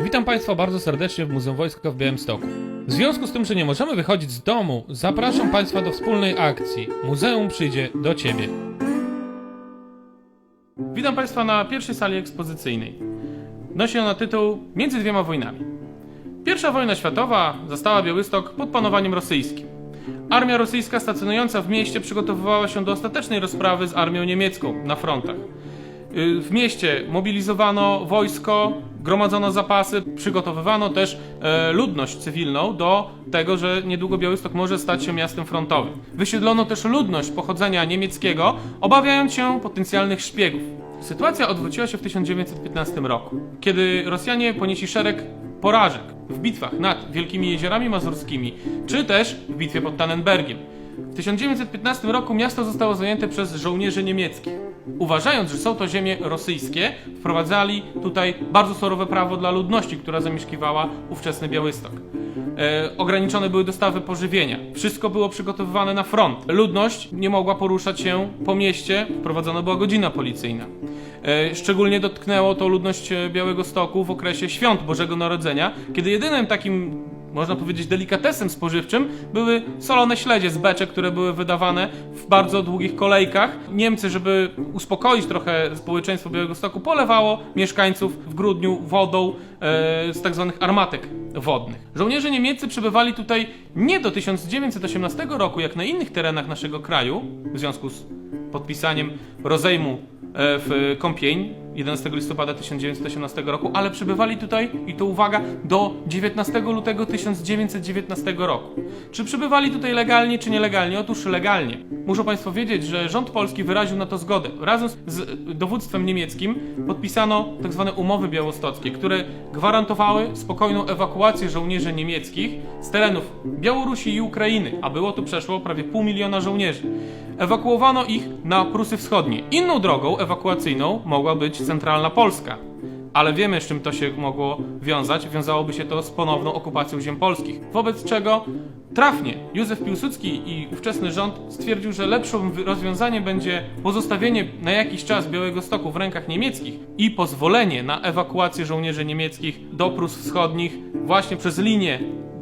Witam Państwa bardzo serdecznie w Muzeum Wojska w Białymstoku. W związku z tym, że nie możemy wychodzić z domu, zapraszam Państwa do wspólnej akcji. Muzeum przyjdzie do Ciebie. Witam Państwa na pierwszej sali ekspozycyjnej. Nosi ona tytuł Między dwiema wojnami. Pierwsza wojna światowa zastała Białystok pod panowaniem rosyjskim. Armia rosyjska stacjonująca w mieście przygotowywała się do ostatecznej rozprawy z armią niemiecką na frontach. Y, W mieście mobilizowano wojsko, gromadzono zapasy, przygotowywano też e, ludność cywilną do tego, że niedługo Białystok może stać się miastem frontowym. Wysiedlono też ludność pochodzenia niemieckiego, obawiając się potencjalnych szpiegów. Sytuacja odwróciła się w 1915 roku, kiedy Rosjanie ponieśli szereg porażek w bitwach nad Wielkimi Jeziorami Mazurskimi, czy też w bitwie pod Tannenbergiem. W 1915 roku miasto zostało zajęte przez żołnierzy niemieckich. Uważając, że są to ziemie rosyjskie, wprowadzali tutaj bardzo surowe prawo dla ludności, która zamieszkiwała ówczesny Białystok. E, ograniczone były dostawy pożywienia. Wszystko było przygotowywane na front. Ludność nie mogła poruszać się po mieście, wprowadzona była godzina policyjna. E, szczególnie dotknęło to ludność Białego Stoku w okresie świąt Bożego Narodzenia, kiedy jedynym takim można powiedzieć, delikatesem spożywczym były solone śledzie z beczek, które były wydawane w bardzo długich kolejkach. Niemcy, żeby uspokoić trochę społeczeństwo Białego Stoku, polewało mieszkańców w grudniu wodą e, z tak zwanych armatek wodnych. Żołnierze niemieccy przybywali tutaj nie do 1918 roku, jak na innych terenach naszego kraju, w związku z podpisaniem rozejmu e, w Kąpień 11 listopada 1918 roku, ale przybywali tutaj, i to uwaga, do 19 lutego 1919 roku. Czy przybywali tutaj legalnie, czy nielegalnie? Otóż legalnie. Muszą Państwo wiedzieć, że rząd polski wyraził na to zgodę. Razem z dowództwem niemieckim podpisano tzw. umowy białostockie, które gwarantowały spokojną ewakuację żołnierzy niemieckich z terenów Białorusi i Ukrainy, a było tu przeszło prawie pół miliona żołnierzy. Ewakuowano ich na Prusy Wschodnie. Inną drogą ewakuacyjną mogła być centralna Polska. Ale wiemy, z czym to się mogło wiązać. Wiązałoby się to z ponowną okupacją ziem polskich. Wobec czego trafnie Józef Piłsudski i ówczesny rząd stwierdził, że lepszym rozwiązaniem będzie pozostawienie na jakiś czas Białego Stoku w rękach niemieckich i pozwolenie na ewakuację żołnierzy niemieckich do Prus Wschodnich właśnie przez linię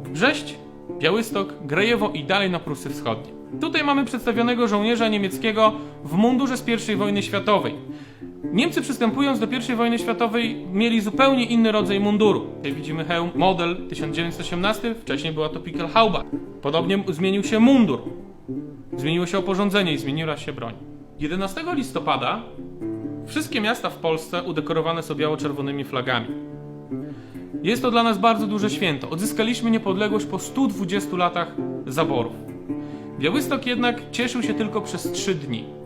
Brześć, Białystok, Grejewo i dalej na Prusy Wschodnie. Tutaj mamy przedstawionego żołnierza niemieckiego w mundurze z I wojny światowej. Niemcy przystępując do I wojny światowej mieli zupełnie inny rodzaj munduru. Tutaj widzimy hełm model 1918, wcześniej była to Pickelhaube. Podobnie zmienił się mundur. Zmieniło się oporządzenie i zmieniła się broń. 11 listopada wszystkie miasta w Polsce udekorowane są biało-czerwonymi flagami. Jest to dla nas bardzo duże święto. Odzyskaliśmy niepodległość po 120 latach zaborów. Białystok jednak cieszył się tylko przez 3 dni.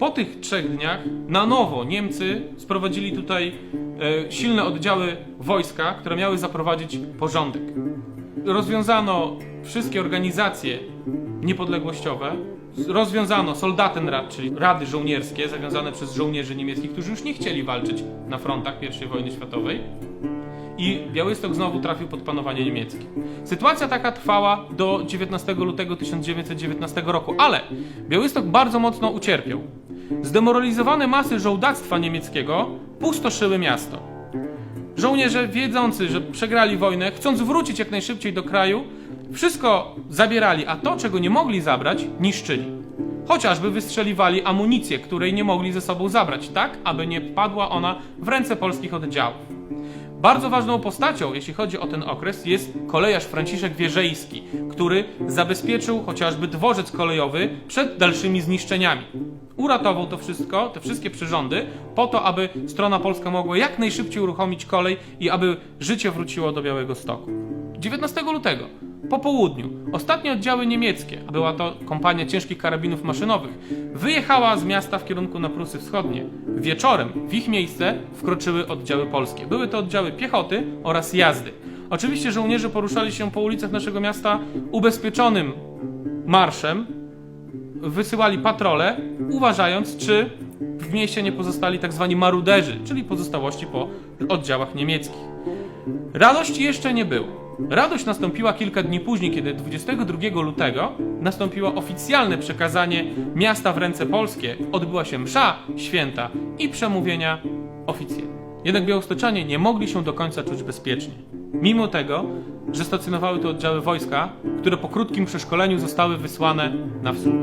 Po tych trzech dniach na nowo Niemcy sprowadzili tutaj e, silne oddziały wojska, które miały zaprowadzić porządek. Rozwiązano wszystkie organizacje niepodległościowe, rozwiązano Soldatenrat, czyli rady żołnierskie zawiązane przez żołnierzy niemieckich, którzy już nie chcieli walczyć na frontach I wojny światowej i Białystok znowu trafił pod panowanie niemieckie. Sytuacja taka trwała do 19 lutego 1919 roku, ale Białystok bardzo mocno ucierpiał. Zdemoralizowane masy żołdactwa niemieckiego pustoszyły miasto. Żołnierze, wiedzący, że przegrali wojnę, chcąc wrócić jak najszybciej do kraju, wszystko zabierali, a to, czego nie mogli zabrać, niszczyli. Chociażby wystrzeliwali amunicję, której nie mogli ze sobą zabrać, tak aby nie padła ona w ręce polskich oddziałów. Bardzo ważną postacią, jeśli chodzi o ten okres, jest kolejarz Franciszek Wierzejski, który zabezpieczył chociażby dworzec kolejowy przed dalszymi zniszczeniami. Uratował to wszystko, te wszystkie przyrządy, po to, aby strona polska mogła jak najszybciej uruchomić kolej i aby życie wróciło do Białego Stoku. 19 lutego, po południu, ostatnie oddziały niemieckie, była to kompania ciężkich karabinów maszynowych, wyjechała z miasta w kierunku na Prusy Wschodnie. Wieczorem w ich miejsce wkroczyły oddziały polskie. Były to oddziały piechoty oraz jazdy. Oczywiście żołnierze poruszali się po ulicach naszego miasta ubezpieczonym marszem, wysyłali patrole, uważając, czy w mieście nie pozostali tak zwani maruderzy, czyli pozostałości po oddziałach niemieckich. Radości jeszcze nie było. Radość nastąpiła kilka dni później, kiedy 22 lutego nastąpiło oficjalne przekazanie miasta w ręce polskie. Odbyła się msza święta i przemówienia oficjalne. Jednak białostoczanie nie mogli się do końca czuć bezpiecznie. Mimo tego, że stacjonowały tu oddziały wojska, które po krótkim przeszkoleniu zostały wysłane na wschód.